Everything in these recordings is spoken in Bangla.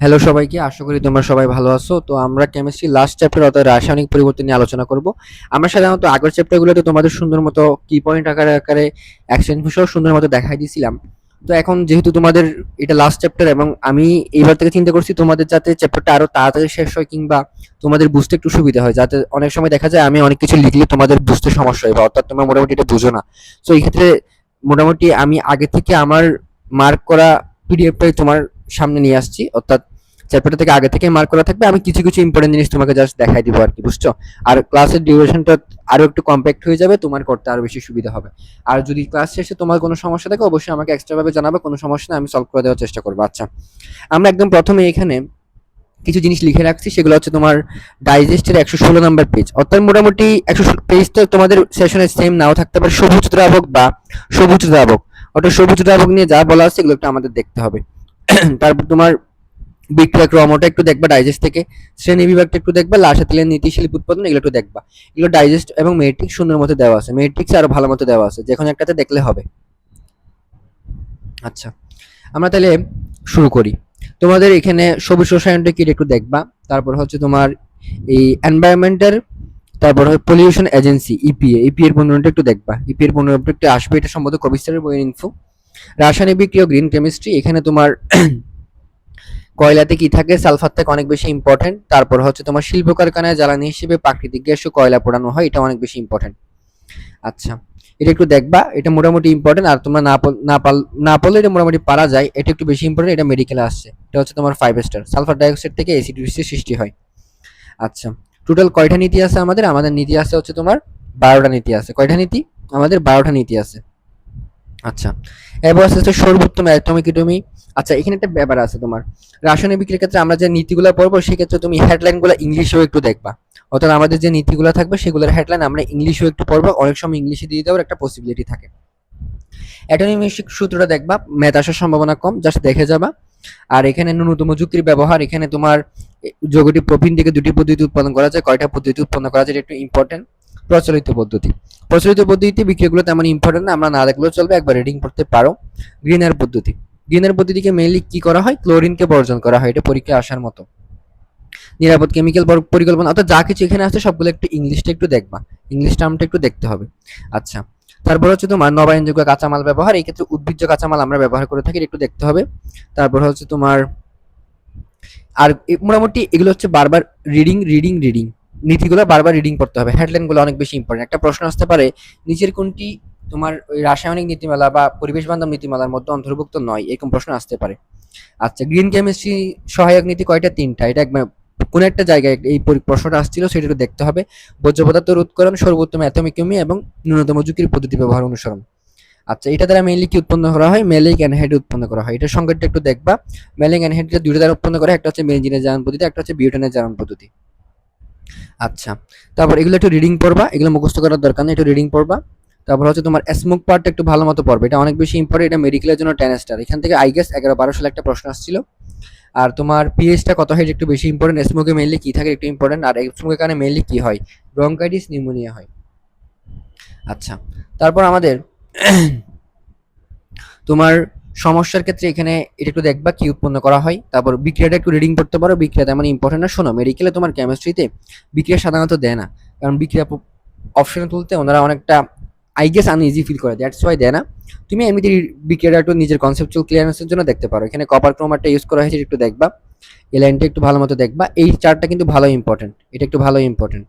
হ্যালো সবাইকে, আশা করি তোমরা সবাই ভালো আছো। তো আমরা কেমিস্ট্রি লাস্ট চ্যাপ্টার অর্থাৎ রাসায়নিক পরিবর্তন নিয়ে আলোচনা করব। আমরা সাধারণত আগের চ্যাপ্টারগুলোতে তোমাদের সুন্দর মতো কি পয়েন্ট আকারে আকারে অ্যাকশন সহ সুন্দর মতো দেখাই দিয়েছিলাম। তো এখন যেহেতু তোমাদের এটা লাস্ট চ্যাপ্টার এবং আমি এইবার থেকে চিন্তা করছি তোমাদের যাতে চ্যাপ্টারটা আরও তাড়াতাড়ি শেষ হয় কিংবা তোমাদের বুঝতে একটু সুবিধা হয়, যাতে অনেক সময় দেখা যায় আমি অনেক কিছু লিখলে তোমাদের বুঝতে সমস্যা হয় বা অর্থাৎ তোমরা মোটামুটি এটা বুঝো না। তো এই ক্ষেত্রে মোটামুটি আমি আগে থেকে আমার মার্ক করা পিডিএফটাই তোমার সামনে নিয়ে আসছি, অর্থাৎ চ্যাপ্টারটা থেকে আগে থেকে মার্ক করা থাকবে। আমি কিছু কিছু ইম্পর্টেন্ট জিনিস তোমাকে জাস্ট দেখাই দিব আর কি, বুঝছ? আর ক্লাসের ডিউরেশনটা আরও একটু কম্প্যাক্ট হয়ে যাবে, তোমার করতে আরও বেশি সুবিধা হবে। আর যদি ক্লাস শেষে তোমার কোনো সমস্যা থাকে, অবশ্যই আমাকে এক্সট্রা ভাবে জানাবে, কোনো সমস্যা না আমি সলভ করে দেওয়ার চেষ্টা করব। আচ্ছা আমরা একদম প্রথমে এখানে কিছু জিনিস লিখে রাখছি, সেগুলো হচ্ছে তোমার ডাইজেস্টের একশো ষোলো নম্বর পেজ অর্থাৎ মোটামুটি একশো পেজটা তোমাদের সেশনে সেম নাও থাকতে পারে, সবুজ দ্রাবক বা সবুজ দ্রাবক। অর্থাৎ সবুজ দ্রাবক নিয়ে যা বলা আছে, এগুলো একটু আমাদের দেখতে হবে। তারপর তোমার বিক্রিয়া ক্রমটা একটু দেখবা ডাইজেস্ট থেকে। শ্রেণি বিভাগটা একটু দেখবা লাসা তেলের নীতিশীল উৎপাদন, এগুলো একটু দেখবা। এগুলো ডাইজেস্ট এবং মেট্রিক্স সুন্দর মতো দেওয়া আছে। মেট্রিক্স আরও ভালো মতো দেওয়া আছে। যে কোনো একটাতে দেখলে হবে। আচ্ছা আমরা তাহলে শুরু করি। তোমাদের এখানে সবুজ রসায়নটা কি একটু দেখবা? তারপর হচ্ছে তোমার এই এনভায়রনমেন্টের তারপর পলিউশন এজেন্সি ইপিএ ইপি এর পনেরোটা একটু দেখবা। ইপি এর পনেরোটা একটু আসবে। এটা সম্ভবত কবিস্তারের বইয়ের ইনফো রাসায়নিক বিক্রিয়া গ্রিন কেমিস্ট্রি এখানে তোমার কয়লাতে কি থাকে? সালফার থেকে অনেক বেশি ইম্পর্টেন্ট তারপর হচ্ছে তোমার শিল্প কারখানায় জ্বালানি হিসেবে প্রাকৃতিক গ্যাস ও কয়লা পোড়ানো হয় এটা অনেক বেশি ইম্পর্টেন্ট আচ্ছা এটা একটু দেখবা, এটা মোটামুটি ইম্পর্টেন্ট আর তোমরা না না পারলে এটা মোটামুটি পারা যায়। এটা একটু বেশি ইম্পর্টেন্ট এটা মেডিকেলে আসছে। এটা হচ্ছে তোমার ফাইভ স্টার সালফার ডাইঅক্সাইড থেকে এসিডিসির সৃষ্টি হয়। আচ্ছা টোটাল কয়টা নীতি আছে আমাদের? আমাদের নীতি আছে হচ্ছে তোমার বারোটা নীতি আছে। কয়টা নীতি? আমাদের বারোটা নীতি আছে। আচ্ছা। এবার হচ্ছে সর্বোত্তম অ্যাটমিক ইটমি আচ্ছা এখানে একটা ব্যাপার আছে তোমার। রাসায়নিক বিক্রির ক্ষেত্রে আমরা যে নীতিগুলো পড়ব, সেক্ষেত্রে তুমি হেডলাইনগুলো ইংলিশেও একটু দেখবা। অর্থাৎ আমাদের যে নীতিগুলো থাকবে, সেগুলোর হেডলাইন আমরা ইংলিশেও একটু পড়ব। অনেক সময় ইংলিশে দিয়ে দেওয়ার একটা পসিবিলিটি থাকে। অ্যাটমিক সূত্রটা দেখবা ম্যাথ আসার সম্ভাবনা কম জাস্ট দেখে যাবা। আর এখানে ন্যূনতম যুক্তির ব্যবহার, এখানে তোমার যোগটি প্রোটিন থেকে দুটি পদ্ধতি উৎপাদন করা যায়, কয়টা পদ্ধতি উৎপন্ন করা যায় একটু ইম্পর্টেন্ট প্রচলিত পদ্ধতি। প্রচলিত পদ্ধতিতে বিক্রিয়াগুলো তেমন ইম্পর্টেন্ট না, আমরা না দেখলেও চলবে, একবার রিডিং করতে পারো। গ্রিনার পদ্ধতি। গ্রিনার পদ্ধতিকে মেইনলি কি করা হয়? ক্লোরিনকে বর্জন করা হয়, এটা পরীক্ষা আসার মতো। নিরাপদ কেমিক্যাল পরিকল্পনা, অর্থাৎ যা কিছু এখানে আছে, সবগুলো একটু ইংলিশটা একটু দেখবা। ইংলিশ টার্মটা একটু দেখতে হবে। আচ্ছা। তারপর হচ্ছে তোমার নবায়নযোগ্য কাঁচামাল ব্যবহার, এই ক্ষেত্রে উদ্ভিজ্জ কাঁচামাল আমরা ব্যবহার করে থাকি একটু দেখতে হবে। তারপর হচ্ছে তোমার, আর মোটামুটি এগুলো হচ্ছে বারবার রিডিং রিডিং রিডিং নীতিগুলো বারবার রিডিং করতে হবে। হেডলাইনগুলো অনেক বেশি ইম্পর্টেন্ট একটা প্রশ্ন আসতে পারে নিচের কোনটি তোমার ওই রাসায়নিক নীতিমালা বা পরিবেশ বান্ধব নীতিমালার মধ্যে অন্তর্ভুক্ত নয়? এরকম প্রশ্ন আসতে পারে। আচ্ছা গ্রিন কেমিস্ট্রি সহায়ক নীতি কয়টা? তিনটা। এটা একবার কোন একটা জায়গায় এই প্রশ্নটা আসছিল সেটা দেখতে হবে। বর্জ্য পদার্থ রোধকরণ সর্বোত্তম অ্যাটমিক কেমি এবং ন্যূনতম ঝুঁকির পদ্ধতি ব্যবহার অনুসরণ। আচ্ছা এটা দ্বারা মেইনলি কি উৎপন্ন করা হয়? মেলিক অ্যানহাইড উৎপন্ন করা হয়। এটার সংকেতটা একটু দেখবা। মেলিক অ্যানহাইডটা দুটো দ্বারা উৎপন্ন করা হয়, একটা হচ্ছে বেনজিনের জারণ পদ্ধতি একটা হচ্ছে বিউটেনের জারণ পদ্ধতি। আচ্ছা তারপর এগুলো একটু রিডিং পড়বা, এগুলো মুখস্থ করার দরকার নেই, একটু রিডিং পড়বা। তারপর হচ্ছে তোমার স্মোক পার্টটা একটু ভালো মতো পড়বে, এটা অনেক বেশি ইম্পর্টেন্ট এটা মেডিকেলের জন্য টেন স্টার এখান থেকে আই গেস এগারো বারো সালে একটা প্রশ্ন আসছিল। আর তোমার পিএইচটা কত হয় একটু বেশি ইম্পর্টেন্ট স্মোকে মেইনলি কী থাকে একটু ইম্পর্টেন্ট আর স্মোকের কারণে মেইনলি কী হয় ব্রঙ্কাইটিস নিউমোনিয়া হয়। আচ্ছা তারপর আমাদের তোমার সমস্যার ক্ষেত্রে এখানে এটা একটু দেখবা কি উৎপন্ন করা হয়। তারপর বিক্রিয়াটা একটু রিডিং করতে পারো বিক্রিয়া তেমন ইম্পর্টেন্ট না, শোনো মেডিকেলে তোমার কেমিস্ট্রিতে বিক্রিয়া সাধারণত দেয় না। কারণ বিক্রিয়া অপশনে তুলতে ওনারা অনেকটা আই গেস আনইজি ফিল করে দ্যাটস ওয়াই দেয় না। তুমি এমনিতে বিক্রিয়াটা একটু নিজের কনসেপচুয়াল ক্লিয়ারেন্সের জন্য দেখতে পারো। এখানে কপার ক্রোমারটা ইউজ করা হয়েছে একটু দেখবা। এই লাইনটা একটু ভালো মতো দেখবা। এই চার্টটা কিন্তু ভালো ইম্পর্টেন্ট এটা একটু ভালো ইম্পর্টেন্ট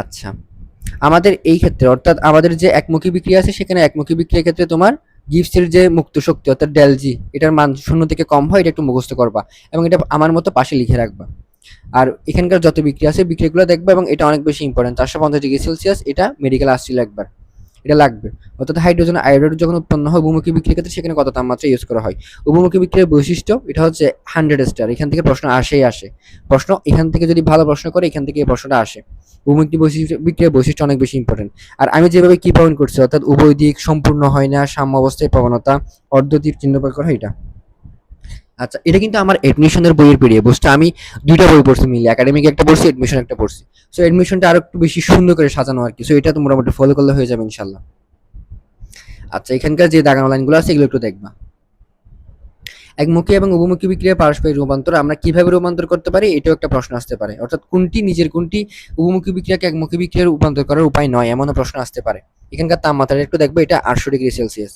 আচ্ছা। আমাদের এই ক্ষেত্রে, অর্থাৎ আমাদের যে একমুখী বিক্রিয়া আছে, সেখানে একমুখী বিক্রিয়ার ক্ষেত্রে তোমার গিফটসের যে মুক্ত শক্তি অর্থাৎ ডেলজি এটার মান শূন্য থেকে কম হয়, এটা একটু মুখস্থ করবা এবং এটা আমার মতো পাশে লিখে রাখবা। আর এখানকার যত বিক্রি আছে, বিক্রিগুলো দেখবা এবং এটা অনেক বেশি ইম্পর্টেন্ট চারশো পঞ্চাশ ডিগ্রি সেলসিয়াস এটা মেডিকেল আসছিল একবার। এটা লাগবে। অর্থাৎ হাইড্রোজেন আয়োডাইড যখন উৎপন্ন হয়, বহুমুখী বিক্রির ক্ষেত্রে সেখানে কত তাপমাত্রা ইউজ করা হয়? উপমুখী বিক্রিয়ার বৈশিষ্ট্য, এটা হচ্ছে হান্ড্রেড স্টার এখান থেকে প্রশ্ন আসেই আসে। প্রশ্ন, এখান থেকে যদি ভালো প্রশ্ন করে, এখান থেকে এই প্রশ্নটা আসে। উপমুখী বৈশিষ্ট্য বিক্রিয়ার বৈশিষ্ট্য অনেক বেশি ইম্পর্টেন্ট আর আমি যেভাবে কি পয়েন্ট করছি, অর্থাৎ উভয় দিক সম্পূর্ণ হয় না, সাম্য অবস্থায় প্রবণতা অর্ধতীর চিহ্ন করা এটা। আচ্ছা এটা কিন্তু আমার এডমিশনের বইয়ের পেরিয়ে বুঝতে আমি দুইটা বই পড়ছি মিলে একাডেমিক একটা পড়ছি এডমিশন একটা পড়ছি। সো এডমিশনটা আরও একটু বেশি সুন্দর করে সাজানো আর কি। সো এটা তো মোটামুটি ফলো করলে হয়ে যাবে ইনশাল্লাহ আচ্ছা এখানকার যে দাগানো লাইনগুলো আছে, এগুলো একটু দেখবা। একমুখী এবং উভমুখী বিক্রিয়া পারস্পরিক রূপান্তর, আমরা কীভাবে রূপান্তর করতে পারি, এটাও একটা প্রশ্ন আসতে পারে। অর্থাৎ কোনটি নিজের, কোনটি উভমুখী বিক্রিয়াকে একমুখী বিক্রিয়ায় রূপান্তর করার উপায় নয়, এমনও প্রশ্ন আসতে পারে। এখানকার তাপমাত্রা একটু দেখব, এটা আটশো ডিগ্রি সেলসিয়াস।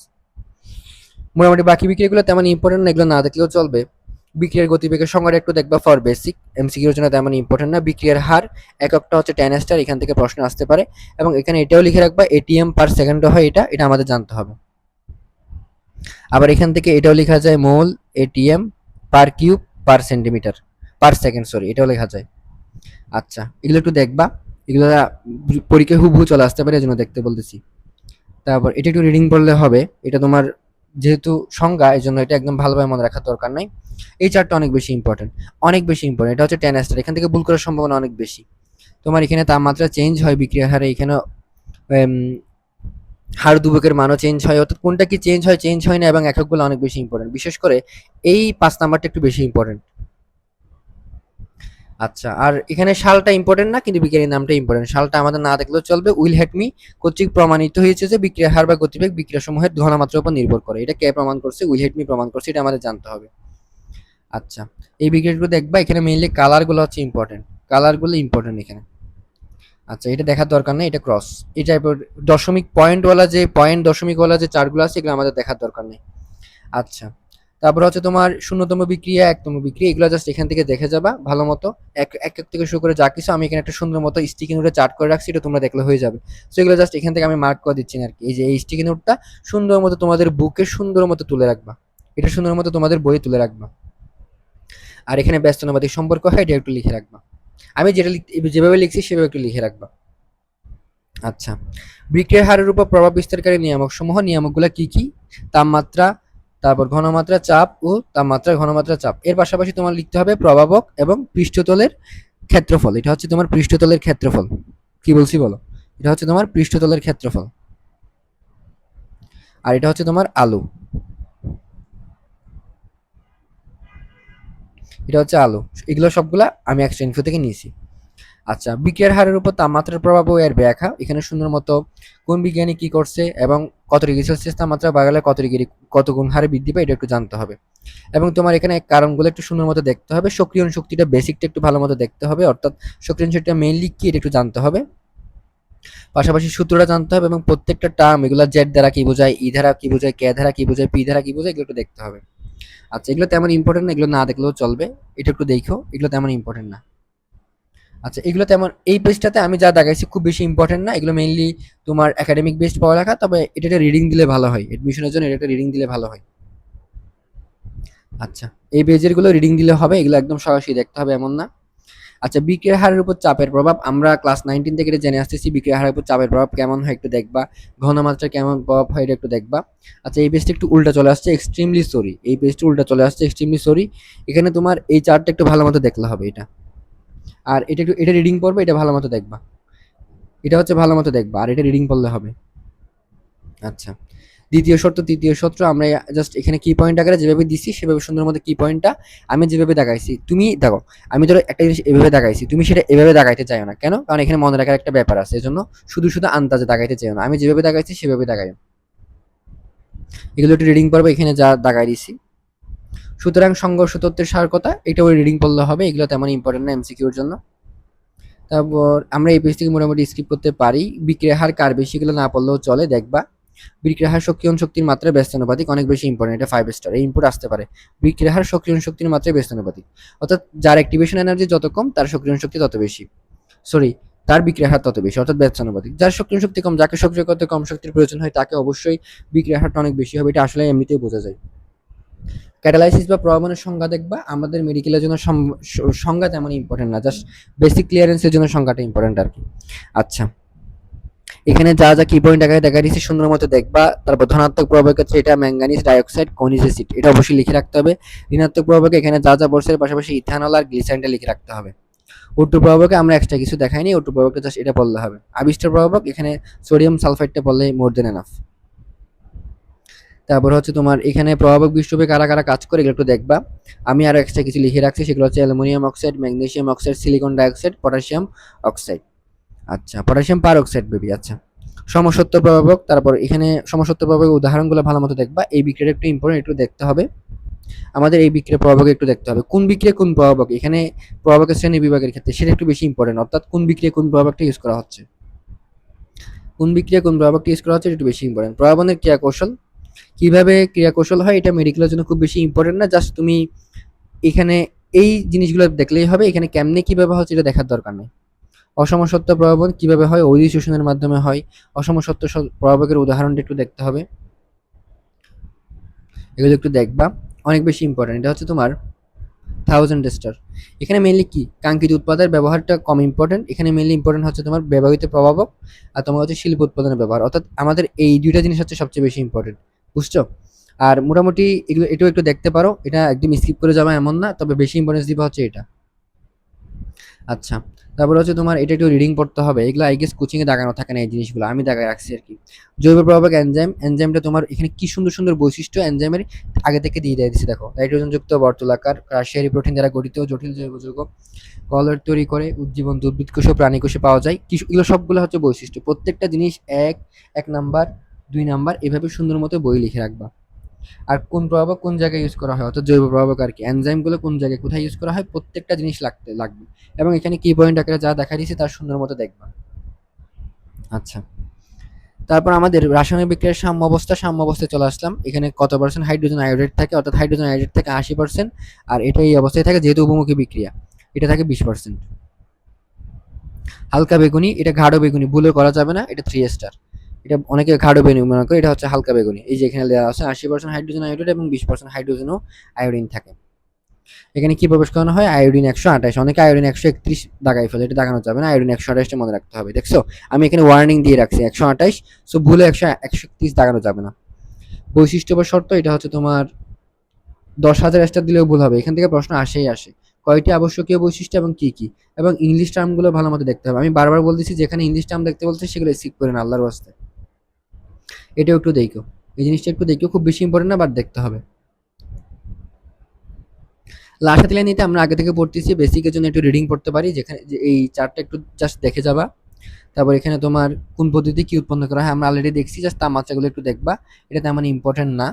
মোটামুটি বাকি বিক্রিগুলো তেমন ইম্পর্টেন্ট না, এগুলো না দেখলেও চলবে। বিক্রিয়ার গতিবেগের সংজ্ঞাটা একটু দেখবা ফর বেসিক এমসিকিউর জন্য তেমন ইম্পর্টেন্ট না বিক্রিয়ার হার এককটা হচ্ছে টেন স্টার এখান থেকে প্রশ্ন আসতে পারে। এবং এখানে এটাও লিখে রাখবা এটিএম পার সেকেন্ডে হয় এটা এটা আমাদের জানতে হবে। আবার এখান থেকে এটাও লেখা যায় mole atm per cube per centimetre per second sorry এটাও লেখা যায়। আচ্ছা এগুলো একটু দেখবা, এগুলো পরীক্ষায় হুবহু চলে আসতে পারে এই জন্য দেখতে বলতেছি। তারপর এটা একটু রিডিং পড়লে হবে, এটা তোমার যেহেতু সংজ্ঞা এই জন্য এটা একদম ভালোভাবে মনে রাখার দরকার নাই। এই চারটা অনেক বেশি ইম্পর্টেন্ট অনেক বেশি ইম্পর্টেন্ট এটা হচ্ছে টেন স্টার এখান থেকে ভুল করার সম্ভাবনা অনেক বেশি। তোমার এখানে তাপমাত্রা চেঞ্জ হয় বিক্রিয়ার হারে এখানে হাড় দুবকের মানও চেঞ্জ হয়, অর্থাৎ কোনটা কি চেঞ্জ হয় চেঞ্জ হয় না, এবং এককগুলো অনেক বেশি ইম্পর্টেন্ট বিশেষ করে এই পাঁচ নাম্বারটা একটু বেশি ইম্পর্টেন্ট আচ্ছা আর এখানে শালটা ইম্পর্টেন্ট না? কিন্তু বিক্রিয়ার নামটা ইম্পর্টেন্ট শালটা আমাদের না দেখলেও চলবে। উইল হেটমি কর্তৃক প্রমাণিত হয়েছে যে বিক্রিয়ার হার বা গতিবেগ বিক্রিয়া সমূহের ঘনমাত্রার উপর নির্ভর করে। এটা কে প্রমাণ করছে? উইল হেটমি প্রমাণ করছে, এটা আমাদের জানতে হবে। আচ্ছা এই বিক্রিয়াগুলো দেখবা। এখানে মেইনলি কালারগুলো হচ্ছে ইম্পর্টেন্ট কালারগুলো ইম্পর্টেন্ট এখানে। আচ্ছা এটা দেখার দরকার নেই, এটা ক্রস এই টাইপের দশমিক পয়েন্টওয়ালা যে পয়েন্ট দশমিকওয়ালা যে চার্টগুলো আছে, এগুলো আমাদের দেখার দরকার নেই। আচ্ছা তারপর হচ্ছে তোমার শূন্যতম বিক্রিয়া, একতম বিক্রিয়া, এগুলো জাস্ট এখান থেকে দেখে যাবা, ভালো মতো। এক এক থেকে শুরু করে যা কিছু আমি এখানে একটা সুন্দর মতো স্টিকি নোটে চার্ট করে রাখছি, এটা তোমরা দেখলে হয়ে যাবে। সো এগুলো জাস্ট এখান থেকে আমি মার্ক করে দিচ্ছি আর কি। এই যে এই স্টিকি নোটটা সুন্দর মতো তোমাদের বুকে সুন্দর মতো তুলে রাখবা। এটা সুন্দর মতো তোমাদের বইয়ে তুলে রাখবা। আর এখানে ব্যস্তনবাদী সম্পর্ক হয়, এটা একটু লিখে রাখবা। আমি যেটা যেভাবে লিখছি, সেভাবে একটু লিখে রাখবা। আচ্ছা। বিক্রিয়ার হারের উপর প্রভাব বিস্তারকারী নিয়ামক সমূহ নিয়ামকগুলো কি কি? তাপমাত্রা তারপর ঘনমাত্রা চাপ ও তাপমাত্রা, ঘনমাত্রা চাপ। এর পাশাপাশি তোমার লিখতে হবে প্রভাবক এবং পৃষ্ঠতলের ক্ষেত্রফল। এটা হচ্ছে তোমার পৃষ্ঠতলের ক্ষেত্রফল। কি বলছি বলো? এটা হচ্ছে তোমার পৃষ্ঠতলের ক্ষেত্রফল। আর এটা হচ্ছে তোমার আলু। এটা হচ্ছে আলু। এগুলো সবগুলা আমি এক্সট্রা ইনফো থেকে নিয়েছি। আচ্ছা বিক্রিয়ার হারের উপর তাপমাত্রার প্রভাব ও এর ব্যাখ্যা। এখানে সুন্দর মতো কোন বিজ্ঞানী কি করছে এবং কত ডিগ্রি সেলসিয়াস তাপমাত্রা বাড়ালে কত ডিগ্রি, কত গুণ হারে বৃদ্ধি পায়, এটা একটু জানতে হবে। এবং তোমার এখানে কারণগুলো একটু সুন্দর মতো দেখতে হবে। সক্রিয়ণ শক্তিটা বেসিকটা একটু ভালো মতো দেখতে হবে, অর্থাৎ সক্রিয়ণ শক্তিটা মেইনলি কি, এটা একটু জানতে হবে। পাশাপাশি সূত্রটা জানতে হবে এবং প্রত্যেকটা টার্ম এগুলো জেড দ্বারা কি বোঝায় ই ধারা কি বোঝায় কে ধারা কি বোঝায় পি ধারা কি বোঝায়, এগুলো একটু দেখতে হবে। আচ্ছা এগুলো তেমন ইম্পর্টেন্ট না, এগুলো না দেখলেও চলবে। এটা একটু দেখো, এগুলো তেমন ইম্পর্টেন্ট না। আচ্ছা এগুলো তেমন, এই পেজটাতে আমি যা দেখাইছি খুব বেশি ইম্পর্টেন্ট না। এগুলো মেইনলি তোমার একাডেমিক বেসড পড়ালেখা, তবে এটা একটা রিডিং দিলে ভালো হয়। এডমিশনের জন্য এটা রিডিং দিলে ভালো হয়। আচ্ছা এই পেজেরগুলো রিডিং দিলে হবে, এগুলো একদম সরাসরি দেখতে হবে, এমন না। আচ্ছা বিক্রিয়ার হারের উপর চাপের প্রভাব, আমরা ক্লাস নাইনটিন থেকে এটা জেনে আসতেছি বিক্রিয়ার হারের উপর চাপের প্রভাব কেমন হয় একটু দেখবা। ঘনমাত্রা কেমন প্রভাব হয় এটা একটু দেখবা। আচ্ছা এই পেজটা একটু উল্টা চলে আসছে এক্সট্রিমলি সরি এই পেজটা উল্টা চলে আসছে এক্সট্রিমলি সরি এখানে তোমার এই চার্টটা একটু ভালো মতো দেখলে হবে এটা। আর এটা একটু, এটা রিডিং পড়বে, এটা ভালো মতো দেখবা। এটা হচ্ছে ভালো মতো দেখবা, আর এটা রিডিং পড়লে হবে। আচ্ছা। দ্বিতীয় শর্ত, তৃতীয় সত্র আমরা জাস্ট এখানে কি পয়েন্ট আকারে যেভাবে দিছি, সেভাবে সুন্দর মতো কি পয়েন্টটা আমি যেভাবে দেখাইছি, তুমি দেখো, আমি ধরো একটা জিনিস এভাবে দেখাইছি, তুমি সেটা এভাবে দেখাইতে চাইও না। কেন? কারণ এখানে মনে রাখার একটা ব্যাপার আছে, এজন্য শুধু শুধু আন্দাজে দেখাইতে চাইও না। আমি যেভাবে দেখাইছি, সেভাবে দেখাই এগুলো একটু রিডিং পড়বে, এখানে যা দেখাই দিছি। সুতরাং সংঘর্ষ তত্ত্বের সার কথা এটা ওই রিডিং পড়লে হবে, এগুলো তেমন ইম্পর্টেন্ট না এমসিকিউর জন্য। তারপর আমরা এই পেজ থেকে মোটামুটি স্কিপ করতে পারি বিক্রিয়া হার কার বেশি এগুলো না পড়লেও চলে, দেখবা। বিক্রিয়া হার সক্রিয়ণ শক্তির মাত্রা ব্যস্তানুপাতিক অনেক বেশি ইম্পর্টেন্ট এটা ফাইভ স্টার এই ইনপুট আসতে পারে। বিক্রিয়া হার সক্রিয়ণ শক্তির মাত্রা ব্যস্তানুপাতিক। অর্থাৎ যার অ্যাক্টিভেশন এনার্জি যত কম, তার সক্রিয়ণ শক্তি তত বেশি। সরি তার বিক্রিয়া হার তত বেশি, অর্থাৎ ব্যস্তানুপাতিক। যার সক্রিয়ণ শক্তি কম, যাকে সক্রিয় করতে কম শক্তির প্রয়োজন হয়, তাকে অবশ্যই বিক্রিয়া হারটা অনেক বেশি হবে, এটা আসলে এমনিতেই বোঝা যায়। ক্যাটালাইসিস বা প্রভাবনের সংজ্ঞা দেখবা, আমাদের মেডিকেলের জন্য সংজ্ঞা তেমন ইম্পর্টেন্ট না জাস্ট বেসিক ক্লিয়ারেন্সের জন্য সংজ্ঞাটা ইম্পর্টেন্ট আর কি আচ্ছা। এখানে যা যা কি পয়েন্ট আগে দেখা দিচ্ছে সুন্দর মতো দেখবা। তারপর ধনাত্মক প্রভাবের ক্ষেত্রে এটা ম্যাঙ্গানিজ ডাইঅক্সাইড খনিজ অ্যাসিড এটা অবশ্যই লিখে রাখতে হবে। ঋণাত্মক প্রভাবকে এখানে যা যা বর্ষের পাশাপাশি ইথানল আর গ্লিসাইনটা লিখে রাখতে হবে। উট্টু প্রভাবকে আমরা এক্সট্রা কিছু দেখাইনি উট্টু প্রভাবকে জাস্ট এটা বললে হবে। আবিষ্টার প্রভাবক এখানে সোডিয়াম সালফাইডটা বললে মোর দেন এনাফ তারপর হচ্ছে তোমার এখানে প্রভাবক বিশ্বপে কারা কারা কাজ করে, এগুলো একটু দেখবা। আমি আরও এক্সট্রা কিছু লিখে রাখছি, সেগুলো হচ্ছে aluminium oxide magnesium oxide, silicon dioxide, potassium oxide. আচ্ছা পটাশিয়াম পার অক্সাইড বেবি আচ্ছা। সমসত্ব প্রভাবক, তারপর এখানে সমসত্ব প্রভাবক উদাহরণগুলো ভালো মতো দেখবা। এই বিক্রিয়াটা একটু ইম্পর্টেন্ট একটু দেখতে হবে। আমাদের এই বিক্রিয়া প্রভাবক একটু দেখতে হবে। কোন বিক্রিয়া কোন প্রভাবক? এখানে প্রভাবকের শ্রেণি বিভাগের ক্ষেত্রে সেটা একটু বেশি ইম্পর্টেন্ট অর্থাৎ কোন বিক্রিয়া কোন প্রভাবকটা ইউজ করা হচ্ছে? কোন বিক্রিয়া কোন প্রভাবকটা ইউজ করা হচ্ছে একটু বেশি ইম্পর্টেন্ট প্রভাবনের ক্রিয়া কৌশল কীভাবে ক্রিয়া কৌশল হয়, এটা মেডিকেলের জন্য খুব বেশি ইম্পর্টেন্ট না। জাস্ট তুমি এখানে এই জিনিসগুলো দেখলেই হবে, এখানে কেমনে কীভাবে হচ্ছে এটা দেখার দরকার নেই। অসম অসমসত্ব প্রভাবন কীভাবে হয় অধি শোষণের মাধ্যমে হয়। অসমসত্ব স- প্রভাবকের উদাহরণটা একটু দেখতে হবে। এগুলো একটু দেখবা, অনেক বেশি ইম্পর্টেন্ট এটা হচ্ছে তোমার থাউজেন্ড স্টার এখানে মেনলি কি? কাঙ্ক্ষিত উৎপাদের ব্যবহারটা কম ইম্পর্টেন্ট এখানে মেনলি ইম্পর্টেন্ট হচ্ছে তোমার ব্যবহৃত প্রভাবক আর তোমার হচ্ছে শিল্প উৎপাদনের ব্যবহার। অর্থাৎ আমাদের এই দুইটা জিনিস হচ্ছে সবচেয়ে বেশি ইম্পর্টেন্ট বুঝছ? আর মোটামুটি এগুলো এটাও একটু দেখতে পারো। এটা একদম স্কিপ করে যাবে এমন না, তবে বেশি ইম্পর্টেন্স দিবা হচ্ছে এটা। আচ্ছা তারপর হচ্ছে তোমার এটা একটু রিডিং পড়তে হবে। এগুলো আই গেস কোচিংয়ে দাগানো থাকে না এই জিনিসগুলো, আমি দাগায় রাখছি আর কি। জৈব প্রভাবক এনজাইম এনজাইমটা তোমার এখানে কি সুন্দর সুন্দর বৈশিষ্ট্য এনজাইমের আগে থেকে দিয়ে দেয় দিচ্ছে দেখো। নাইট্রোজেনযুক্ত বর্তলাকার রাশিয়ারি প্রোটিন দ্বারা গঠিত জটিল জৈব যৌগ। কলর তৈরি করে উজ্জীবন উদ্ভিদ কোষ প্রাণী কোষে পাওয়া যায়। এগুলো সবগুলো হচ্ছে বৈশিষ্ট্য। প্রত্যেকটা জিনিস এক এক নাম্বার দুই নাম্বার, এভাবে সুন্দর মতো বই লিখে রাখবা। আর কোন প্রভাবক কোন জায়গায় ইউজ করা হয়, অর্থাৎ জৈব প্রভাবক আর কি এনজাইমগুলো কোন জায়গায়, কোথায় ইউজ করা হয়, প্রত্যেকটা জিনিস লাগতে, লাগবে। এবং এখানে কি পয়েন্ট আকারে যা দেখা দিয়েছে তার সুন্দর মতো দেখবা। আচ্ছা। তারপর আমাদের রাসায়নিক বিক্রিয়ার সাম্য অবস্থা, সাম্য অবস্থায় চলে আসলাম। এখানে কত পার্সেন্ট হাইড্রোজেন আয়োডাইড থাকে, অর্থাৎ হাইড্রোজেন আয়োডাইড থাকে আশি পার্সেন্ট আর এটা এই অবস্থায় থাকে যেহেতু উপমুখী বিক্রিয়া, এটা থাকে বিশ পার্সেন্ট হালকা বেগুনি, এটা গাঢ় বেগুনি ভুলে করা যাবে না, এটা থ্রি স্টার এটা অনেকে গাঢ় বেগুনি মনে করে এটা হচ্ছে হালকা বেগুনি। এই যে এখানে দেওয়া আছে, আশি পার্সেন্ট হাইড্রোজেন আয়োডাইড এবং বিশ পার্সেন্ট হাইড্রোজেন ও আয়োডিন থাকে। এখানে কি প্রবেশ করানো হয়? আয়োডিন একশো আঠাশ। অনেকে আয়োডিন একশো একত্রিশ দাগাই ফেলে, এটা দাগানো যাবে না। আয়োডিন একশো আঠাশটা মনে রাখতে হবে, দেখছ? আমি এখানে ওয়ার্নিং দিয়ে রাখছি, একশো আঠাশ। সো ভুলে একশো একশো একত্রিশ দাগানো যাবে না। বৈশিষ্ট্য বা শর্ত, এটা হচ্ছে তোমার দশ হাজার স্টার দিলেও ভুল হবে। এখান থেকে প্রশ্ন আসেই আসে। কয়টি আবশ্যকীয় বৈশিষ্ট্য এবং কি কি? এবং ইংলিশ টার্মগুলো ভালো মতো দেখতে হবে। আমি বারবার বলতেছি, যেখানে ইংলিশ টার্ম দেখতে বলছে, সেগুলো স্কিপ করে না, আল্লাহর বাস্তে এটাও একটু দেখো। এই জিনিসটা একটু দেখো, খুব বেশি ইম্পর্টেন্ট না বাট দেখতে হবে। লাস্ট লাইন নিতে আমরা আগে থেকে পড়তেছি বেসিকের জন্য একটু রিডিং পড়তে পারি, যেখানে এই চারটা একটু জাস্ট দেখে যাবা। তারপর এখানে তোমার কোন পদ্ধতি কি উৎপন্ন করা হয়, আমরা অলরেডি দেখছি জাস্ট তাপমাত্রাগুলো একটু দেখবা। এটা তেমন ইম্পর্টেন্ট না।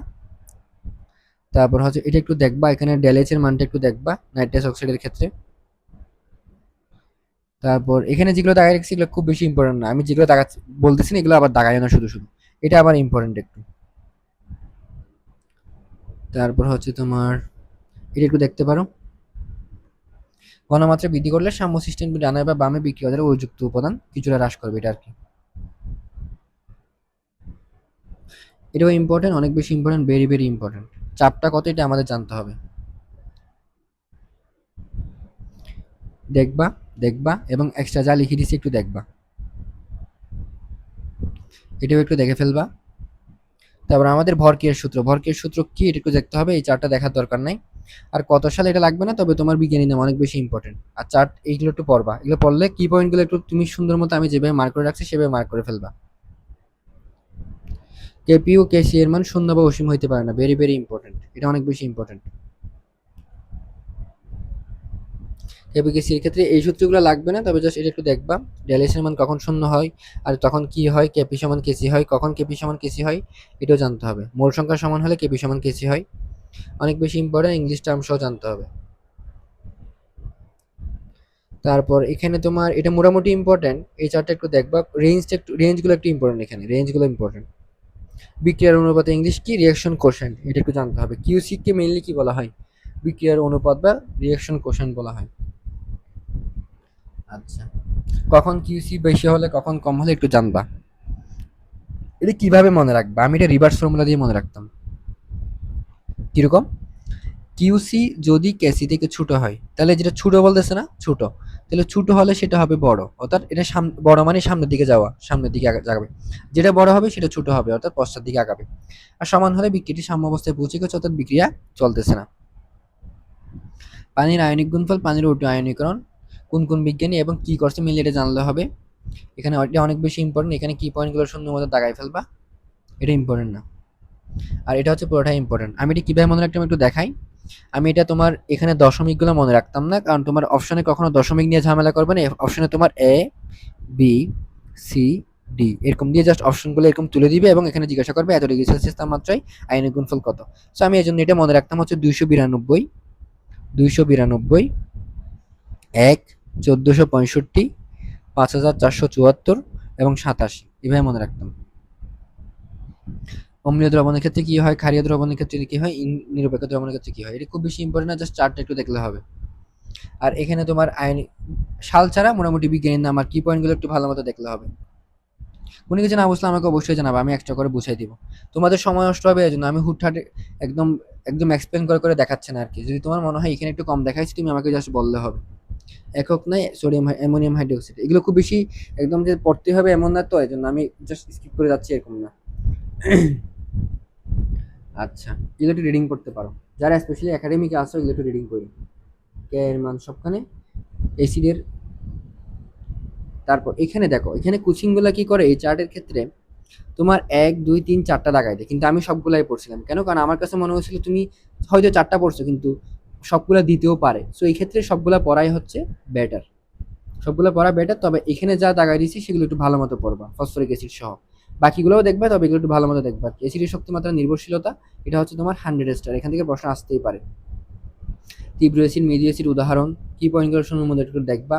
তারপর হচ্ছে এটা একটু দেখবা, এখানে এর মানটা একটু দেখবা নাইট্রাস অক্সাইডের ক্ষেত্রে। তারপর এখানে যেগুলো দাগাই রাখছি, এগুলো খুব বেশি ইম্পর্টেন্ট না। আমি যেগুলো দাগাচ্ছি, বলতেছি না, এগুলো আবার দাগাই না শুধু শুধু। এটা আবার ইম্পর্টেন্ট একটু। তারপর হচ্ছে তোমার, এটা একটু দেখতে পারো। ঘনমাত্রা বৃদ্ধি করলে সাম্য সিস্টেম ডানায় বা বামে বিক্রি হওয়া উপযুক্ত উপাদান কিছুটা হ্রাস করবে, এটা আর কি। এটাও ইম্পর্টেন্ট অনেক বেশি ইম্পর্টেন্ট ভেরি ভেরি ইম্পর্টেন্ট চাপটা কত এটা আমাদের জানতে হবে। দেখবা দেখবা, এবং এক্সট্রা যা লিখে দিচ্ছি একটু দেখবা। এটাও একটু দেখে ফেলবা। তারপর আমাদের ভরকের সূত্র। ভরকের সূত্র কি? এটা একটু দেখতে হবে, এই চারটা দেখার দরকার নাই। আর কত সালে এটা লাগবে না? তবে তোমার বিজ্ঞানী নাম অনেক বেশি ইম্পর্টেন্ট আর চার্ট এইগুলো একটু পড়বা। এগুলো পড়লে কি পয়েন্টগুলো একটু তুমি সুন্দর মতো আমি যেভাবে মার্ক করে রাখছি, সেভাবে মার্ক করে ফেলবা। কেপি ও কেসি এর মান শূন্য বা অসীম হইতে পারে না। ভেরি ভেরি ইম্পর্টেন্ট এটা অনেক বেশি ইম্পর্টেন্ট কেপি কেসি এর ক্ষেত্রে এই সূত্রগুলো লাগবে না, তবে জাস্ট এটা একটু দেখবা ডেলিস মান কখন শূন্য হয়, আর তখন কি হয় কেপি সমান কেসি হয়, কখন কেপি সমান কেসি হয়, এটাও জানতে হবে। মোল সংখ্যা সমান হলে কেপি সমান কেসি হয়, অনেক বেশি ইম্পর্টেন্ট ইংলিশ টার্ম সহ জানতে হবে। তারপর এখানে তোমার এটা মোটামুটি ইম্পর্টেন্ট এই চারটা একটু দেখবা রেঞ্জটা একটু রেঞ্জগুলো একটু ইম্পর্টেন্ট এখানে রেঞ্জগুলো ইম্পর্টেন্ট বিক্রিয়ার অনুপাতে ইংলিশ কি? রিয়াকশন কোশেন্ট এটা একটু জানতে হবে। কিউসি মেনলি কি বলা হয়? বিক্রিয়ার অনুপাত বা রিয়াকশন কোশেন্ট বলা হয়। আচ্ছা। কখন কিউসি বেশি হলে, কখন কম হলে একটু জানবা। এটা কীভাবে মনে রাখবা? আমি এটা রিভার্স ফর্মুলা দিয়ে মনে রাখতাম। কীরকম? কিউসি যদি কেসি থেকে ছোট হয়, তাহলে যেটা ছোট বলতেছে না, ছোট। তাহলে ছোট হলে সেটা হবে বড়। অর্থাৎ এটা বড় মানে সামনের দিকে যাওয়া, সামনের দিকে আগা- যাবে যেটা বড় হবে, সেটা ছোট হবে, অর্থাৎ পশ্চাৎ দিকে আগাবে। আর সমান হলে বিক্রিয়াটি সাম্য অবস্থায় পৌঁছে গেছে, অর্থাৎ বিক্রিয়া চলতেছে না। পানির আয়নিক গুণফল, পানির ওটু আয়নীকরণ কোন কোন বিজ্ঞানী এবং কি করছে মিলে এটা জানলে হবে। এখানে এটা অনেক বেশি ইম্পর্টেন্ট এখানে কি পয়েন্টগুলো সুন্দর মতো দাগাই ফেলবা। এটা ইম্পর্টেন্ট না। আর এটা হচ্ছে পুরোটাই ইম্পর্টেন্ট আমি এটা কীভাবে মনে রাখতাম একটু দেখাই। আমি এটা তোমার এখানে দশমিকগুলো মনে রাখতাম না, কারণ তোমার অপশনে কখনো দশমিক নিয়ে ঝামেলা করবে না অপশনে তোমার এ বি সি ডি এরকম দিয়ে জাস্ট অপশনগুলো এরকম তুলে দিবে এবং এখানে জিজ্ঞাসা করবে এত ডিগ্রি সেলসিয়াস তাপমাত্রায় আয়নের গুণফল কত। সো আমি এই জন্য এটা মনে রাখতাম হচ্ছে দুইশো বিরানব্বই দুইশো বিরানব্বই, এক চোদ্দোশো পঁয়ষট্টি, পাঁচ হাজার চারশো চুয়াত্তর এবং সাতাশি। এভাবে মনে রাখতাম। অম্লীয় দ্রবণের ক্ষেত্রে কি হয়? ক্ষারীয় দ্রবণের ক্ষেত্রে কি হয়? নিরপেক্ষ দ্রবণের ক্ষেত্রে কি হয়? এটা খুব বেশি ইম্পর্টেন্ট না জাস্ট চার্টটা একটু দেখলে হবে। আর এখানে তোমার আইন সাল ছাড়া মোটামুটি বিজ্ঞানীর নাম, আর কি পয়েন্টগুলো একটু ভালো মতো দেখলে হবে। কোনো কিছু না বুঝলে আমাকে অবশ্যই জানাবে, আমি এক্সট্রা করে বুঝাই দিব। তোমাদের সময় নষ্ট হবে এই জন্য আমি হুটহাট একদম একদম এক্সপ্লেন করে করে দেখাচ্ছে না আর কি। যদি তোমার মনে হয় এখানে একটু কম দেখাইছি, তুমি আমাকে জাস্ট বললে হবে। একক নাই, সোডিয়াম অ্যামোনিয়াম হাইড্রোক্সাইড। এগুলো খুব বেশি একদম যে পড়তে হবে এমন না তো এই জন্য আমি জাস্ট স্কিপ করে যাচ্ছি এরকম না। আচ্ছা এগুলো একটু রিডিং করতে পারো। যারা স্পেশালি একাডেমিকে আসো এগুলো একটু রিডিং করি। কে এর মান সবখানে এসিডের তারপর, এখানে দেখো, এখানে কোচিংগুলো কি করে? এই চার্টের ক্ষেত্রে তোমার এক, দুই, তিন, চারটা দাগাই দেয়। কিন্তু আমি সবগুলাই পড়ছিলাম। কেন? কারণ আমার কাছে মনে হয়েছিল তুমি হয়তো চারটা পড়ছো, কিন্তু সবগুলা দিতেও পারে। সো এই ক্ষেত্রে সবগুলা পড়াই হচ্ছে বেটার সবগুলো পড়া বেটার তবে এখানে যা দাগাই দিয়েছি সেগুলো একটু ভালো মতো পড়বা ফসফরিক অ্যাসিড সহ। বাকিগুলোও দেখবা, তবে এগুলো একটু ভালো মতো দেখবা। অ্যাসিডের শক্তিমাত্রা নির্ভরশীলতা, এটা হচ্ছে তোমার হান্ড্রেড স্টার এখান থেকে প্রশ্ন আসতেই পারে। তীব্র অ্যাসিড মেডি অ্যাসিড উদাহরণ কি পয়েন্টগুলো সময়ের মধ্যে একটু দেখবা।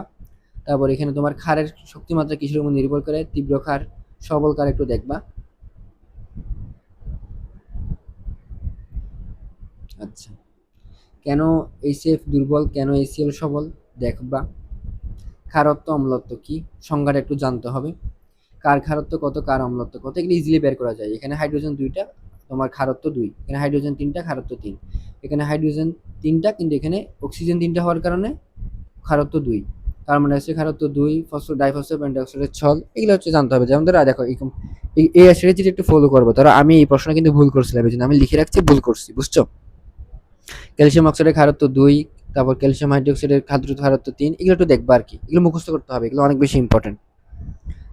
তারপর এখানে তোমার ক্ষারের শক্তিমাত্রা কিসের উপর নির্ভর করে, তীব্র খার সবল খার একটু দেখবা। আচ্ছা। কেন এইচএফ দুর্বল, কেন এসিএল সবল? দেখবা ক্ষারত্ব অম্লত্ব কি? সংজ্ঞাটা একটু জানতে হবে। কার ক্ষারত্ব কত, কার অম্লত্ব কত? এগুলো ইজিলি বের করা যায়। এখানে হাইড্রোজেন দুইটা, তোমার ক্ষারত্ব দুই। এখানে হাইড্রোজেন তিনটা ক্ষারত্ব তিন। এখানে হাইড্রোজেন তিনটা, কিন্তু এখানে অক্সিজেন তিনটা হওয়ার কারণে ক্ষারত্ব দুই। কার্বন ডাইঅক্সাইড ক্ষারত্ব দুই ফসফো ডাইফসফো পেন্টাক্সাইডের ছল এগুলো হচ্ছে জানতে হবে। যেমন ধরো দেখো এরকম এই এই স্ট্র্যাটেজি একটু ফলো করব। ধরো, আমি এই প্রশ্ন কিন্তু ভুল করছিলাম, এই জন্য আমি লিখে রাখছি, ভুল করছি, বুঝছ? ক্যালসিয়াম অক্সাইডের ক্ষারত্ব দুই, তারপর ক্যালসিয়াম হাইড্রোক্সাইডের খাদ্য ক্ষারত্ব তিন, এগুলো একটু দেখবা আর কি। এগুলো মুখস্থ করতে হবে, এগুলো অনেক বেশি ইম্পর্টেন্ট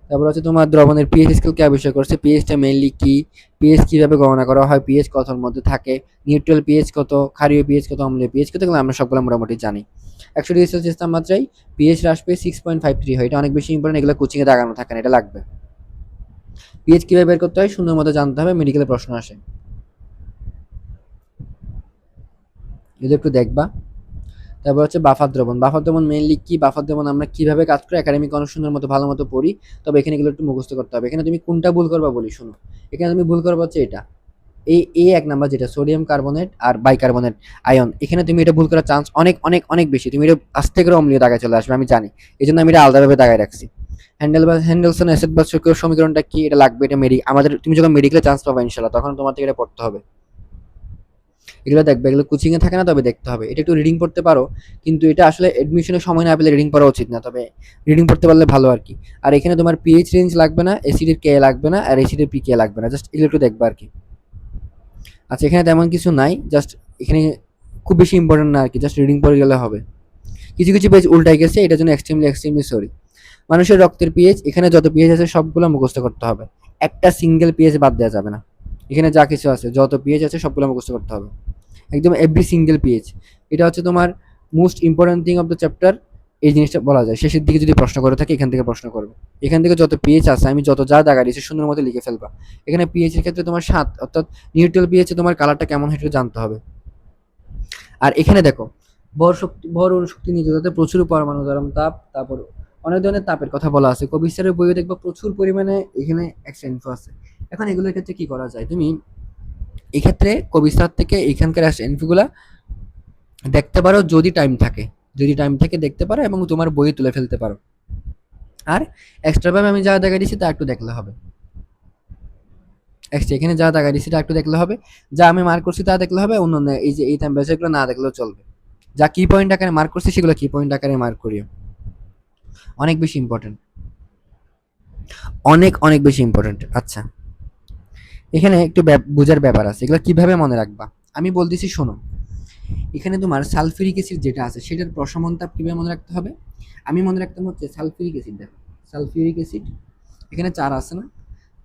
তারপর হচ্ছে তোমার দ্রবণের পিএইচ স্কেল কে আবিষ্কার করছে। পিএইচটা মেইনলি কি? পিএইচ কীভাবে গণনা করা হয়? পিএইচ কতর মধ্যে থাকে? নিউট্রাল পিএইচ কত? ক্ষারীয় পিএইচ কত? অম্লীয় পিএইচ কত? এগুলো আমরা সবগুলো মোটামুটি জানি। একশো ডিগ্রি সেলসিয়াস তাপমাত্রায় পিএইচ হ্রাস পেয়ে সিক্স পয়েন্ট ফাইভ থ্রি হয়। এটা অনেক বেশি ইম্পর্টেন্ট এগুলো কোচিংয়ে দাগানো থাকে না, এটা লাগবে। পিএইচ কীভাবে বের করতে হয়? সুন্দর মতো জানতে হবে মেডিকেলে প্রশ্ন আসে। এগুলো একটু দেখবা। তারপর হচ্ছে বাফার দ্রবণ। বাফার দ্রবণ মেইনলি কি? বাফার দ্রবণ আমরা কীভাবে কাজ করি? একাডেমিক অনেক সুন্দর মতো, ভালো মতো পড়ি। তবে এখানে এগুলো একটু মুখস্থ করতে হবে। এখানে তুমি কোনটা ভুল করবা বলি, শোনো। এখানে তুমি ভুল করবা হচ্ছে এটা। এই এ এক নাম্বার যেটা সোডিয়াম কার্বনেট আর বাইকার্বনেট আয়ন এখানে তুমি এটা ভুল করার চান্স অনেক অনেক অনেক বেশি। তুমি এটা আস্তে করে অম্লীয় দাগায় চলে আসবে, আমি জানি। এই জন্য আমি এটা আলাদাভাবে দাগায় রাখছি। হ্যান্ডেল বা হ্যান্ডেলসন অ্যাসিড বা সমীকরণটা কি? এটা লাগবে, এটা মেডি আমাদের তুমি যখন মেডিকেলে চান্স পাবে ইনশাল্লাহ তখন তোমার থেকে এটা পড়তে হবে। এগুলো দেখবে, এগুলো কোচিং এ থাকে না, তবে দেখতে হবে। এটা একটু রিডিং পড়তে পারো, কিন্তু এটা আসলে এডমিশনের সময় না পেলে রিডিং পড়া উচিত না, তবে রিডিং পড়তে পারলে ভালো আর কি। আর এখানে তোমার পিএইচ রেঞ্জ লাগবে না এসিডের কে লাগবে না, আর এসিডের পি কে লাগবে না জাস্ট এগুলো একটু দেখবে আর কি। আচ্ছা এখানে তেমন কিছু নাই জাস্ট এখানে খুব বেশি ইম্পর্টেন্ট না আর কি জাস্ট রিডিং পড়ে গেলে হবে। কিছু কিছু পেজ উল্টাই গেছে, এটার জন্য এক্সট্রিমলি এক্সট্রিমলি সরি মানুষের রক্তের পিএইচ এখানে যত পিএইচ আছে সবগুলো মুখস্থ করতে হবে। একটা সিঙ্গেল পিএইচ বাদ দেওয়া যাবে না। এখানে যা কিছু আছে, যত পিএইচ আছে সবগুলো মুখস্থ করতে হবে। একদম এভরি সিঙ্গেল পিএইচ এটা হচ্ছে তোমার most important thing of the chapter এই জিনিসটা বলা যায়। শেষের দিকে যদি প্রশ্ন করে থাকে, এখান থেকে প্রশ্ন করবে। এখান থেকে যত পিএইচ আছে, আমি যত যা দাগা দিয়েছি, সুন্দর মতো লিখে ফেলবা। এখানে পিএইচ এর ক্ষেত্রে তোমার সাত, অর্থাৎ নিউট্রাল পিএইচে তোমার কালারটা কেমন হয় জানতে হবে। আর এখানে দেখো, ভর শক্তি ভর শক্তি নিয়ে যাতে প্রচুর পরমাণু, গরম তাপ, তারপর অনেক ধরনের তাপের কথা বলা আছে। কবি স্যারের বইয়ে দেখবা প্রচুর পরিমাণে এখানে এক্সট্রা ইনফো আছে। এখন এগুলোর ক্ষেত্রে কি করা যায়? তুমি এক্ষেত্রে কবি স্যার থেকে এখানকার ইনফোগুলা দেখতে পারো যদি টাইম থাকে। যদি টাইম থাকে দেখতে পারো এবং তোমার বইয়ে তুলে ফেলতে পারো। আর এক্সট্রাভাবে আমি যা দেখা দিচ্ছি তা একটু দেখলে হবে। এক্সট্রা এখানে যা দেখা দিচ্ছি তা একটু দেখলে হবে। যা আমি মার্ক করছি তা দেখলে হবে। অন্য অন্য এই যে এই টেম্পারেচারগুলো না দেখলেও চলবে। যা কি পয়েন্ট আকারে মার্ক করছি সেগুলো কি পয়েন্ট আকারে মার্ক করিও। অনেক বেশি ইম্পর্টেন্ট অনেক অনেক বেশি ইম্পর্টেন্ট আচ্ছা। এখানে একটু বোঝার ব্যাপার আছে, এগুলো কীভাবে মনে রাখবা? আমি বলতেছি, শোনো। এখানে তোমার সালফিউরিক অ্যাসিড যেটা আছে, সেটার প্রশমন তাপ কীভাবে মনে রাখতে হবে? আমি মনে রাখতাম হচ্ছে সালফিউরিক অ্যাসিড, দেখো। সালফিউরিক অ্যাসিড, এখানে চার আছে না?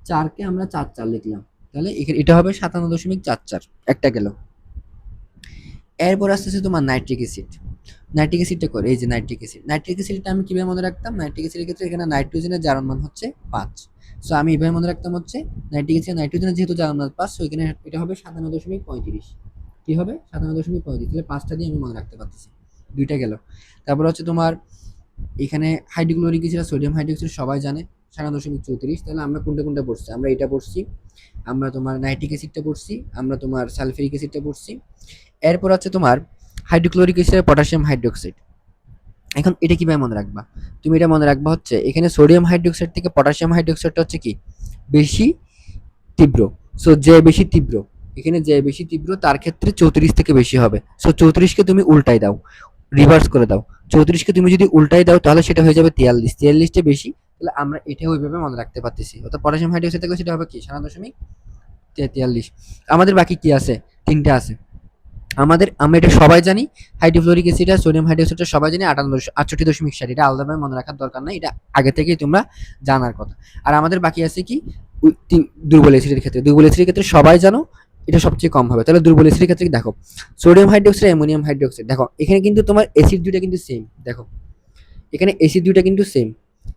চারকে আমরা চার চার লিখলাম। তাহলে এখানে এটা হবে সাতান্ন দশমিক চার চার, একটা গেল। এরপর আসতেছে তোমার নাইট্রিক অ্যাসিড। নাইট্রিক অ্যাসিডটা করে এই যে নাইট্রিক অ্যাসিড। নাইট্রিক অ্যাসিডটা আমি কীভাবে মনে রাখতাম? নাইট্রিক অ্যাসিডের ক্ষেত্রে এখানে নাইট্রোজেনের জারণ মান হচ্ছে পাঁচ। সো আমি এভাবে মনে রাখতাম হচ্ছে নাইট্রিক অ্যাসিড নাইট্রোজেনের যেহেতু মান পাঁচ সো এখানে এটা হবে সাতান্ন দশমিক পঁয়ত্রিশ। কী হবে? সাতান্ন দশমিক পঁয়ত্রিশ। তাহলে পাঁচটা দিয়ে আমি মনে রাখতে পারতেছি। দুইটা গেল। তারপর হচ্ছে তোমার, এখানে হাইড্রোক্লোরিক অ্যাসিড আর সোডিয়াম হাইড্রোক্সাইড সবাই জানে সাতান্ন দশমিক চৌত্রিশ। তাহলে আমরা কোনটা কোনটা পড়ছি? আমরা এটা পড়ছি, আমরা তোমার নাইট্রিক অ্যাসিডটা পড়ছি, আমরা তোমার সালফিউরিক অ্যাসিডটা পড়ছি। এরপর হচ্ছে তোমার হাইড্রোক্লোরিক অ্যাসিড আর পটাশিয়াম হাইড্রোক্সাইড এখন এটা কীভাবে মনে রাখবা? তুমি এটা মনে রাখবা হচ্ছে, এখানে সোডিয়াম হাইড্রোক্সাইড থেকে পটাশিয়াম হাইড্রোক্সাইডটা হচ্ছে কি? বেশি তীব্র। সো যে বেশি তীব্র, এখানে যে বেশি তীব্র, তার ক্ষেত্রে চৌত্রিশ থেকে বেশি হবে। সো চৌত্রিশকে তুমি উল্টাই দাও রিভার্স করে দাও। চৌত্রিশকে তুমি যদি উল্টাই দাও, তাহলে সেটা হয়ে যাবে তিয়াল্লিশ। তিয়াল্লিশটা বেশি, তাহলে আমরা এটা ওইভাবে মনে রাখতে পারতেছি। অর্থাৎ পটাশিয়াম হাইড্রোক্সাইড থাকলে সেটা হবে কি? সাত দশমিক তিয়াল্লিশ। আমাদের বাকি কি আছে? তিনটা আছে। আমাদের, আমরা এটা সবাই জানি, হাইড্রোফ্লোরিক অ্যাসিড আর সোডিয়াম হাইড্রোক্সাইড সবাই জানি, আটান্ন আটষট্টি দশমিক ষাট, এটা আলাদাভাবে মনে রাখার দরকার নাই, এটা আগে থেকেই তোমরা জানার কথা। আর আমাদের বাকি আছে কি? দুর্বল অ্যাসিডের ক্ষেত্রে। দুর্বল অ্যাসিডের ক্ষেত্রে সবাই জানো, এটা সবচেয়ে কম হবে। তাহলে দুর্বল অ্যাসিডের ক্ষেত্রে দেখো, সোডিয়াম হাইড্রোক্সাইড, অ্যামোনিয়াম হাইড্রোক্সাইড। দেখো, এখানে কিন্তু তোমার অ্যাসিড দুইটা কিন্তু সেম দেখো। এখানে অ্যাসিড দুইটা কিন্তু সেম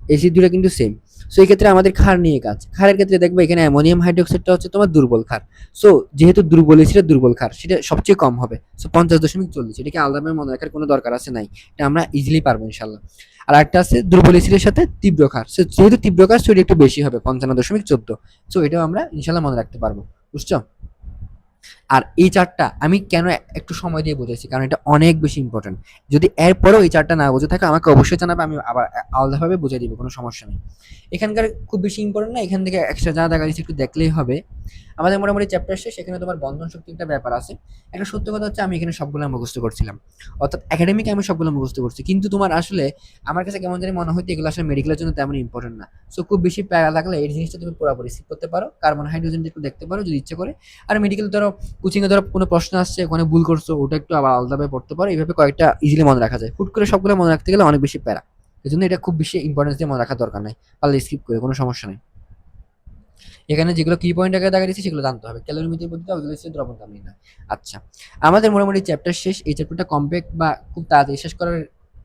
অ্যাসিড দুইটা কিন্তু সেম সো এই ক্ষেত্রে আমাদের ক্ষার নিয়ে কাজ। ক্ষারের ক্ষেত্রে দেখবে এখানে অ্যামোনিয়াম হাইড্রোক্সাইডটা হচ্ছে তোমার দুর্বল ক্ষার। সো যেহেতু দুর্বল অ্যাসিড দুর্বল ক্ষার। সেটা সবচেয়ে কম হবে। সো পঞ্চাশ দশমিক চল্লিশ। এটাকে আলাদাভাবে মনে রাখার কোনো দরকার আছে নাই। এটা আমরা ইজিলি পারব ইনশাল্লাহ আর একটা আছে দুর্বল অ্যাসিডের সাথে তীব্র ক্ষার। সো যেহেতু তীব্র ক্ষার সেটা একটু বেশি হবে, পঞ্চান্ন দশমিক চোদ্দ। সো এটাও আমরা ইনশাল্লাহ মনে রাখতে পারব। বুঝছ? আর এই চারটা আমি কেন একটু সময় দিয়ে বুঝেছি কারণ এটা অনেক বেশি ইম্পর্টেন্ট যদি এরপরেও এই চারটা না বুঝে থাকে, আমাকে অবশ্যই জানাবে, আমি আবার আলাদাভাবে বুঝে দিব, কোনো সমস্যা নেই। এখানকার খুব বেশি ইম্পর্টেন্ট না, এখান থেকে এক্সট্রা যা দেখা যাচ্ছে একটু দেখলেই হবে। আমাদের মোটামুটি চ্যাপ্টার শেষ, এখানে তোমার বন্ধন শক্তি একটা ব্যাপার আছে। একটা সত্য কথা হচ্ছে, আমি এখানে সবগুলো মুখস্থ করছিলাম। অর্থাৎ একাডেমিক আমি সবগুলো মুখস্থ করছি। কিন্তু তোমার আসলে আমার কাছে কেমন জানি মনে হচ্ছে এগুলো আসলে মেডিকেলের জন্য তেমন ইম্পর্টেন্ট না। সো খুব বেশি প্যারা লাগলে এই জিনিসটা তুমি পুরোপুরি স্কিপ করতে পারো। কার্বন হাইড্রোজেন একটু দেখতে পারো যদি ইচ্ছে করে। আর মেডিকেল ধরো কোচিংয়ে ধরো কোনো প্রশ্ন আসছে, ওখানে ভুল করছ, ওটা একটু আবার আলাদাভাবে পড়তে পারো। এইভাবে কয়েকটা ইজিলি মনে রাখা যায়। হুট করে সবগুলো মনে রাখতে গেলে অনেক বেশি প্যারা। এই জন্য এটা খুব বেশি ইম্পর্টেন্স দিয়ে মনে রাখার দরকার নাই। পারলে স্কিপ করে, কোনো সমস্যা নেই। এখানে যেগুলো কি পয়েন্ট আগে দেখা দিচ্ছি সেগুলো জানতে হবে। ক্যালোরিমিটার পদ্ধতি ওগুলো হচ্ছে দ্রবণ তাপমাত্রা আচ্ছা আমাদের মোটামুটি চ্যাপ্টার শেষ। এই চ্যাপ্টারটা কমপ্যাক্ট বা খুব তাড়াতাড়ি শেষ করার,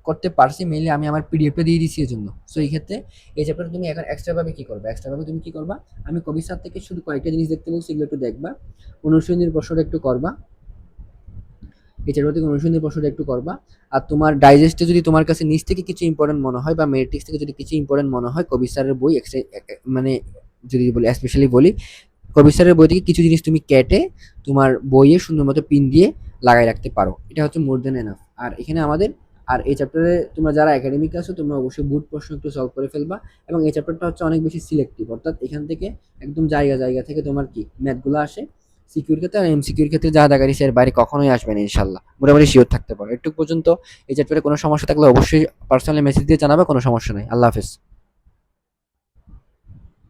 করতে পারছি। মেইনলি আমি আমার পিডিএফটা দিয়ে দিচ্ছি এই জন্য সো এই ক্ষেত্রে এই চ্যাপ্টার তুমি এখন এক্সট্রাভাবে কী করবে? এক্সট্রাভাবে তুমি কী করবা? আমি কবি স্যার থেকে শুধু কয়েকটা জিনিস দেখতে বলছি সেগুলো একটু দেখবা। অনুশীলনীর প্রশ্নটা একটু করবা। এই চ্যাপ্টার থেকে অনুশীলনীর প্রশ্নটা একটু করবা। আর তোমার ডাইজেস্টে যদি তোমার কাছে নিচ থেকে কিছু ইম্পর্টেন্ট মনে হয় বা মেরিটিক্স থেকে যদি কিছু ইম্পর্টেন্ট মনে হয় কবি স্যারের বই এক্সট্রা মানে যদি বলি স্পেশালি বলি কবি স্যারের বই থেকে কিছু জিনিস তুমি কেটে তোমার বইয়ে সুন্দর মতো পিন দিয়ে লাগাই রাখতে পারো? এটা হচ্ছে মোর দেন এনাফ আর এখানে আমাদের, আর এই চ্যাপ্টারে তোমরা যারা একাডেমিক আছো, তোমরা অবশ্যই বুট প্রশ্ন একটু সলভ করে ফেলবা এবং এই চ্যাপ্টারটা হচ্ছে অনেক বেশি সিলেক্টিভ অর্থাৎ এখান থেকে একদম জায়গা জায়গা থেকে তোমার কি ম্যাথগুলো আসে সিকিউর ক্ষেত্রে আর এমসিকিউর ক্ষেত্রে যা দিচ্ছে এর বাইরে কখনোই আসবে না, ইনশাল্লাহ। মোটামুটি শিওর থাকতে পারো। একটু পর্যন্ত এই চ্যাপ্টারে কোনো সমস্যা থাকলে অবশ্যই পার্সোনালি মেসেজ দিয়ে জানাবে, কোনো সমস্যা নেই। আল্লাহ হাফেজ।